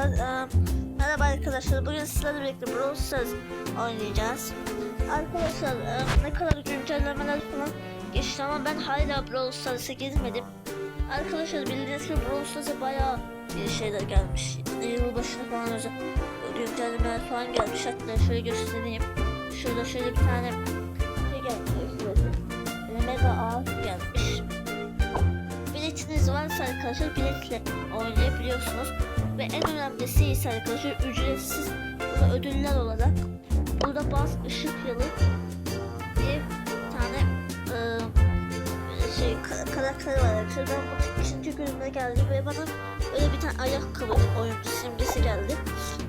Ee, Merhaba arkadaşlar. Bugün sizlerle birlikte Brawl Stars oynayacağız. Arkadaşlar e, ne kadar güncellemeler falan geçti ama ben hala Brawl Stars'a girmedim. Arkadaşlar bildiğiniz gibi Brawl Stars'a bayağı bir şeyler gelmiş. Yılbaşına falan özel güncellemeler falan gelmiş. Hatta şöyle göstereyim. Şurada şöyle bir tane şey gelmiş. Mega ağ gelmiş. Biletiniz varsa arkadaşlar biletle oynayabiliyorsunuz. Ve en önemlisi ise arkadaşlar ücretsiz burada ödüller olarak burada bazı ışık yılı diye bir tane e, şey ka- karakter var arkadaşlar. Ben bu ikinci günümde geldi ve bana öyle bir tane ayakkabı oyuncu simgesi geldi.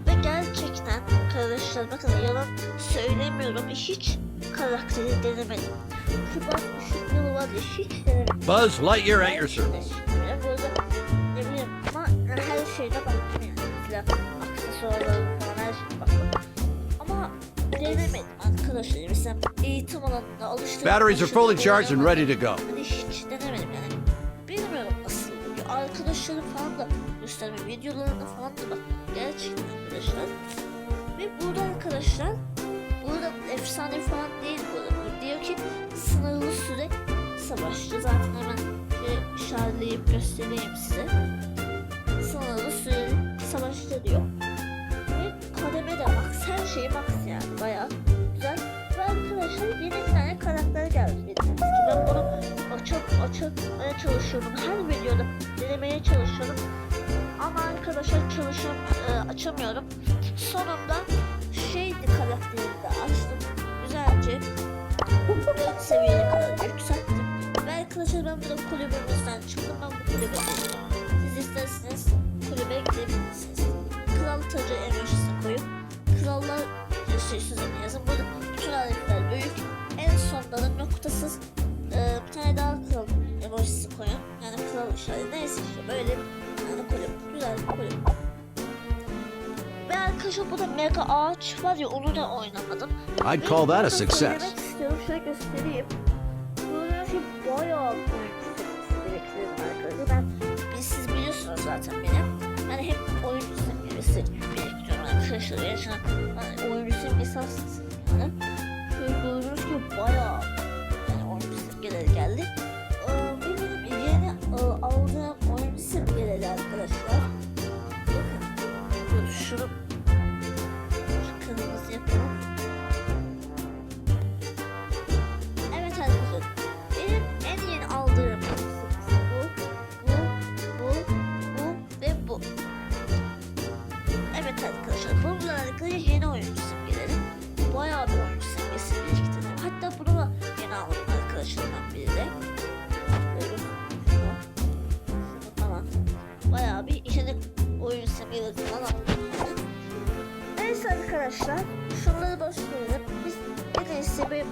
Ve gerçekten arkadaşlar bakın yalan söylemiyorum hiç karakteri denemedim. Şu baz ışık yılı var ya hiç denemedim. Buzz Lightyear at your service. Şeyde baktım yani. Silah, aksesuarları falan her şeye baktım. Ama denemedim arkadaşlar. Mesela eğitim alanında alıştığım... Batteries are fully charged and ready to go. Hani hiç denemedim yani. Bilmiyorum nasıl. Arkadaşlarım falan da gösterme videolarına falan da bak. Gerçekten arkadaşlar. Ve burada arkadaşlar burada efsane falan değil burada. Bu diyor ki sınırlı süre savaşçı. Zaten hemen şöyle işaretleyip göstereyim size. Süreli savaşçı diyor. Ve kademe de max. Her şeyi max yani. Bayağı güzel. Ve arkadaşlar yeni bir tane karakter geldi. Bildiğiniz ki ben bunu açıp açmaya çalışıyorum. Her videoda denemeye çalışıyorum. Ama arkadaşlar çalışım e, açamıyorum. Sonunda şeydi karakterini de açtım. Güzelce 4 seviyeye kadar yükselttim. Ve arkadaşlar ben burada kulübümüzden çıktım. Ben bu kulübe girdim. Siz isterseniz kulübe gidebilirsiniz. Kral tacı emojisini koyup krallar sözünü yazın. Burada bütün harfler büyük. En sonda da noktasız e, bir tane daha kral emojisi koyun. Yani kral işareti. Neyse işte böyle bir tane kulüp. Güzel bir kulüp. Ve arkadaşlar burada mega ağaç var ya onu da oynamadım. I'd call that a success. istiyorum. Şöyle göstereyim. Böyle şey bayağı büyük biriktirdim arkadaşlar. Ben siz biliyorsunuz zaten beni. Yani oyuncu simgesi aslında yani. Şöyle gördüğünüz gibi bayağı yani oyuncu simgeleri geldi. Ee, benim yeni e, aldığım oyuncu simgeleri arkadaşlar. Şunu şu kırmızı yapalım. Şunları boş verelim. Biz en iyisi bir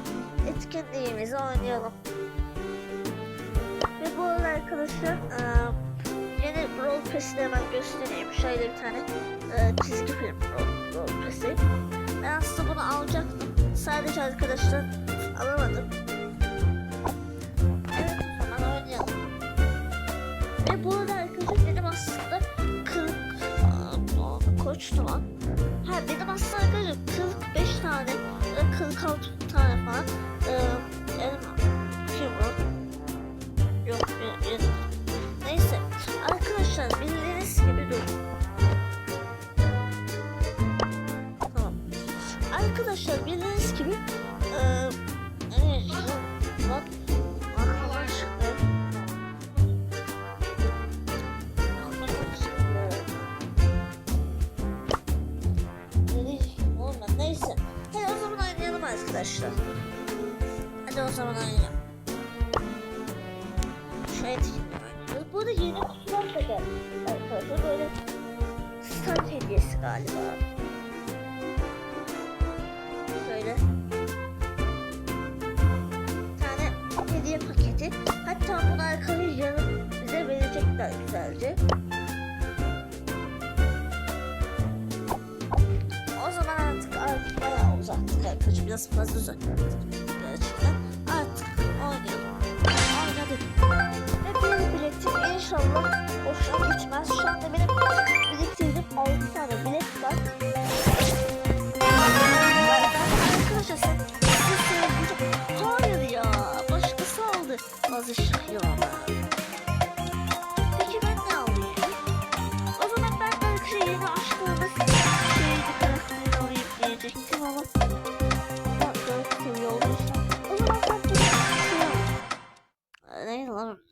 etkinliğimizi oynayalım. Ve bu arada arkadaşlar eee, yeni Brawl Pass'i hemen göstereyim. Şöyle bir tane eee, çizgi film Brawl Pass'i. Ben aslında bunu alacaktım. Sadece arkadaşlar alamadım. Evet o zaman oynayalım. Ve bu arada arkadaşlar. Hadi o zaman oynayalım. Şu etkinliği oynuyoruz. Burada yeni kutular da geldi arkadaşlar. Böyle stand hediyesi galiba. Şöyle. Bir tane hediye paketi. Hatta bunu arkadaşlar yarın bize verecekler güzelce. Biraz fazla uzattık. Gerçekten. Artık oynayalım. Oynadık. Benim biletim inşallah boşuna gitmez.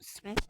Smith.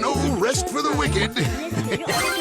No rest for the wicked.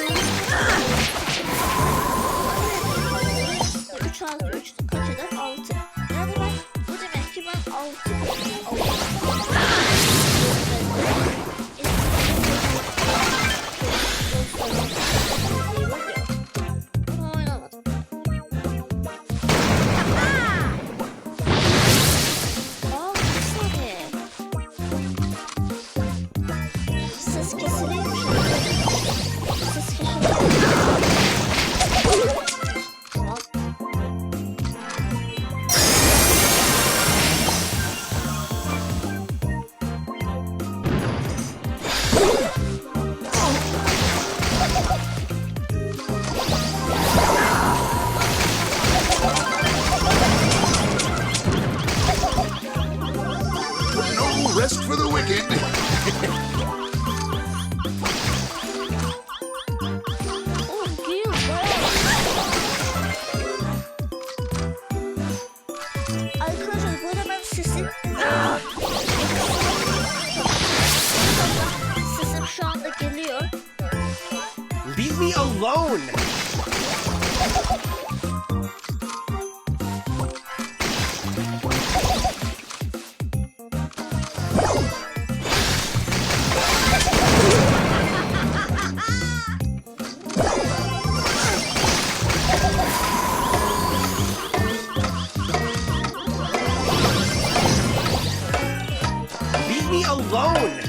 alone!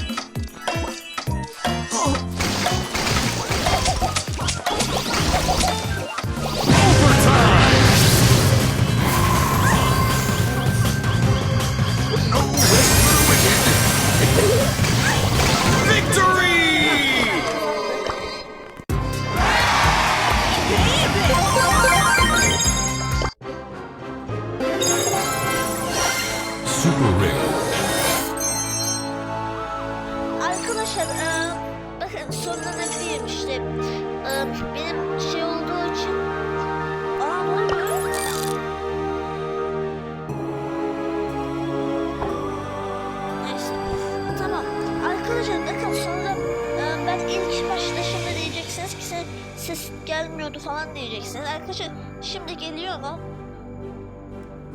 Arkadaşlar bakın sonra eee, ben ilk başta şimdi diyeceksiniz ki ses, ses gelmiyordu falan diyeceksiniz. Arkadaşlar şimdi geliyor mu?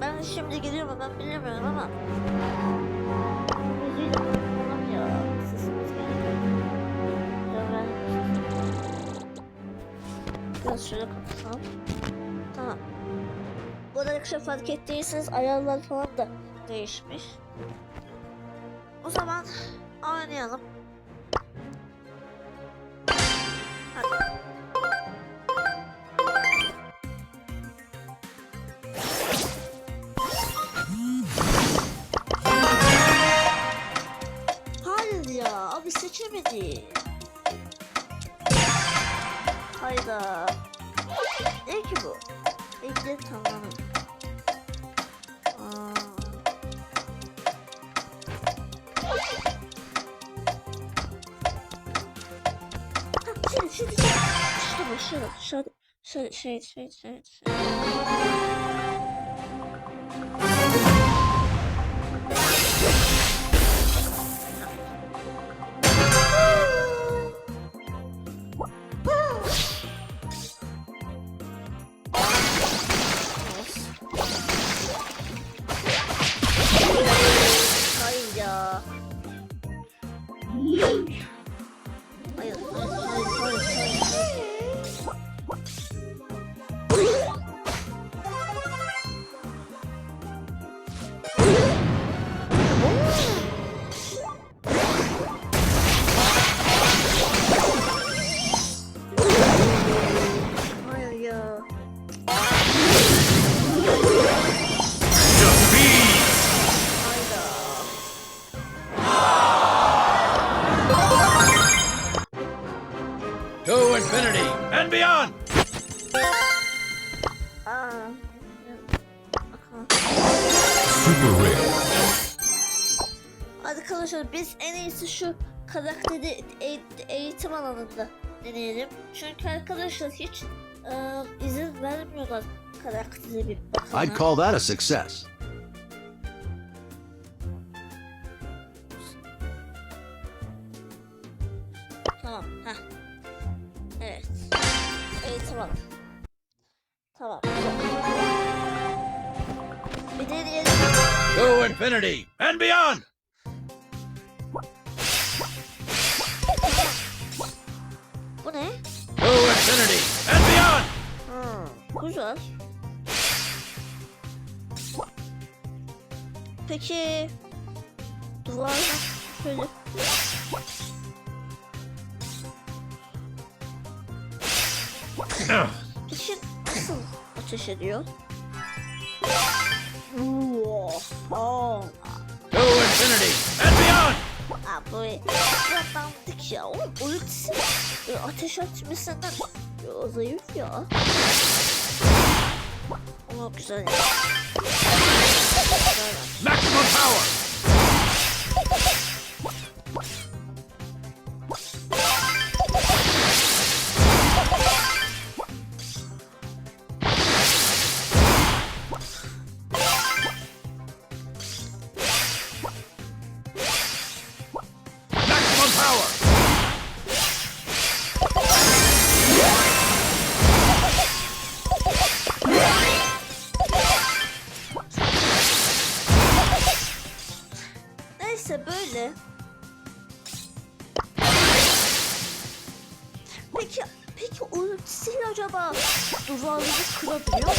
Ben şimdi geliyor mu ben bilmiyorum ama. Biraz şöyle kapatalım. Tamam. Bu arada arkadaşlar fark ettiyseniz ayarlar falan da değişmiş. O zaman oynayalım. Hadi. Hayır ya abi seçemedi. Hayda. Ne ki bu? Ekle tamam. Aa. Ha, Şimdi şimdi şimdi. Şurada şurada şurada. Şöyle şey şey şey şey. Hayır infinity and beyond! Super rare. Arkadaşlar biz en iyisi şu karakteri eğ- eğitim alanında deneyelim. Çünkü arkadaşlar hiç e, izin vermiyorlar karaktere bir bakana. I'd call that a success. Tamam. Heh. Evet. Alanı. Tamam. Bir deneyelim. To infinity and beyond! Bu ne? To infinity and beyond! Hmm, güzel. Peki duvardan şöyle ateş ediyor? Oha. To infinity and beyond! Biraz dandik ya. Oğlum ultisi e, ateş atmasından ya, zayıf ya. Ama. Güzel. Maximum power! Duvarları kırabiliyor?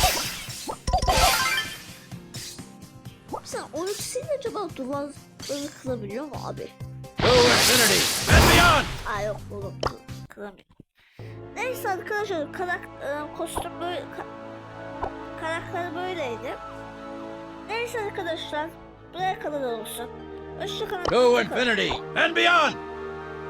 Sen ultisiyle acaba duvarları kırabiliyor mu abi? Aa yok oğlum kıramıyor. Neyse arkadaşlar karak e, kostüm böyle ka- karakter böyleydi. Neyse arkadaşlar buraya kadar olsun. Hoşçakalın. To infinity and beyond!